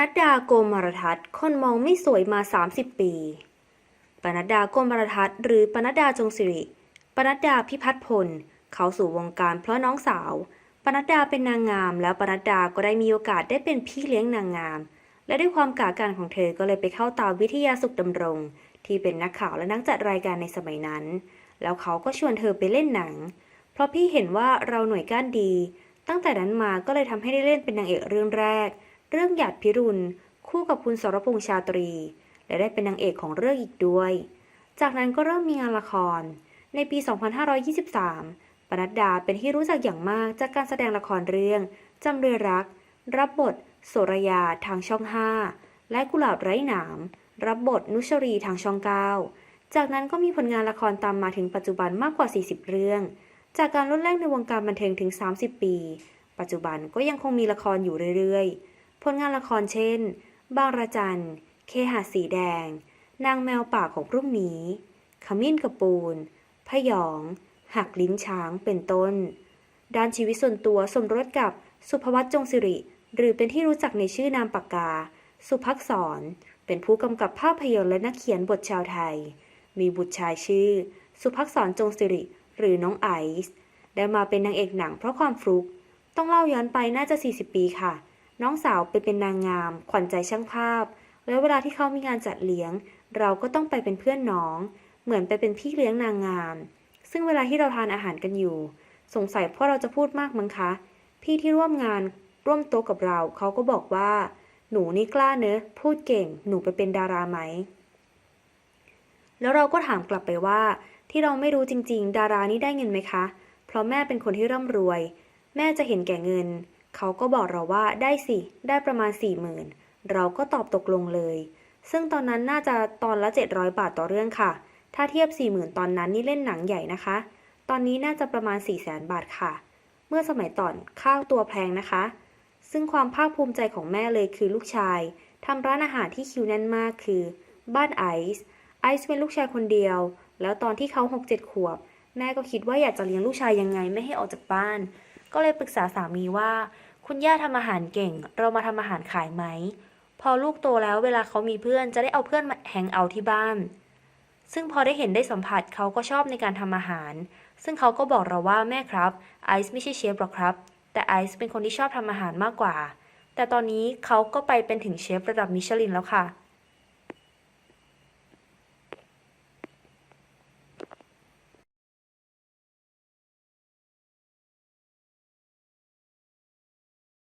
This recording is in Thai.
นัดดาโกมารทัศน์คนมองไม่สวยมา 30 ปี ปนัดดาโกมารทัศน์หรือปนัดดาจงสิริ ปนัดดาพิพัฒน์พล เขาสู่วงการเพราะน้องสาว ปนัดดาเป็นนางงาม แล้วปนัดดาก็ได้มีโอกาสได้เป็นพี่เลี้ยงนางงาม และด้วยความกาการของเธอก็เลยไปเข้าตามวิทยาสุขดำรง ที่เป็นนักข่าวและนักจัดรายการในสมัยนั้น แล้วเขาก็ชวนเธอไปเล่นหนัง เพราะพี่เห็นว่าเราหน่วยก้านดี ตั้งแต่นั้นมาก็เลยทำให้ได้เล่นเป็นนางเอกเรื่องแรก เรื่องหยาดพิรุณ คู่กับคุณสรพงษ์ชาตรี และได้เป็นนางเอกของเรื่องอีกด้วย จากนั้นก็เริ่มมีงานละคร ในปี 2523 ปนัดดาเป็นที่รู้จักอย่างมากจากการแสดงละครเรื่องจำเรือรัก รับบทโสรยาทางช่อง5และกุหลาบไร้หนาม รับบทนุชรีทางช่อง9จากนั้นก็มีผลงานละครตามมาถึงปัจจุบันมากกว่า 40 เรื่อง จากการลดแล่นในวงการบันเทิงถึง 30 ปี ปัจจุบันก็ยังคงมีละครอยู่เรื่อยๆ ผลงานละครเช่น บางระจัน เคหะสีแดง นางแมวป่าของพรุ่งนี้ ขมิ้นกระปูน พยอง หักลิ้นช้าง เป็นต้น ด้านชีวิตส่วนตัวสมรสกับสุภวัตจงสิริ หรือเป็นที่รู้จักในชื่อนามปากกา สุภักษร เป็นผู้กำกับภาพยนตร์และนักเขียนบทชาวไทย มีบุตรชายชื่อ สุภักษรจงสิริ หรือน้องไอซ์ ได้มาเป็นนางเอกหนังเพราะความฟลุก ต้องเล่าย้อนไปน่าจะ 40 ปีค่ะ น้องสาวไปเป็นนางงาม ขวัญใจช่างภาพ แล้วเวลาที่เขามีงานจัดเลี้ยง เราก็ต้องไปเป็นเพื่อนน้อง เหมือนไปเป็นพี่เลี้ยงนางงาม ซึ่งเวลาที่เราทานอาหารกันอยู่ สงสัยเพราะเราจะพูดมากมั้งคะ พี่ที่ร่วมงานร่วมโต๊ะกับเรา เขาก็บอกว่า หนูนี่กล้าเนอะ พูดเก่ง หนูไปเป็นดาราไหม แล้วเราก็ถามกลับไปว่า ที่เราไม่รู้จริง ๆ ดารานี่ได้เงินไหมคะ เพราะแม่เป็นคนที่ร่ำรวย แม่จะเห็นแก่เงิน เขาก็บอกเราว่าได้สิ ได้ประมาณสี่หมื่นเราก็ตอบตกลงเลย ซึ่งตอนนั้นน่าจะตอนละ 700 บาทต่อเรื่องค่ะ ถ้าเทียบ 40,000 ตอนนั้นนี่เล่นหนังใหญ่นะคะ ตอนนี้น่าจะประมาณ 400,000 บาทค่ะ เมื่อสมัยก่อนข้าวตัวแพงนะคะ ซึ่งความภาคภูมิใจของแม่เลยคือลูกชายทำร้านอาหารที่คิวแน่นมากคือ บ้านไอซ์ไอซ์เป็นลูกชายคนเดียว แล้วตอนที่เขา6 7ขวบ แม่ก็คิดว่าอยากจะเลี้ยงลูกชายยังไงไม่ให้ออกจากบ้าน ก็เลยปรึกษาสามีว่า คุณย่าทำอาหารเก่ง เรามาทำอาหารขายไหม พอลูกโตแล้วเวลาเขามีเพื่อนจะได้เอาเพื่อนมาแฮงเอาท์ที่บ้าน ซึ่งพอได้เห็นได้สัมผัสเขาก็ชอบในการทำอาหาร ซึ่งเขาก็บอกเราว่าแม่ครับ ไอซ์ไม่ใช่เชฟหรอกครับ แต่ไอซ์เป็นคนที่ชอบทำอาหารมากกว่า แต่ตอนนี้เขาก็ไปเป็นถึงเชฟระดับมิชลินแล้วค่ะ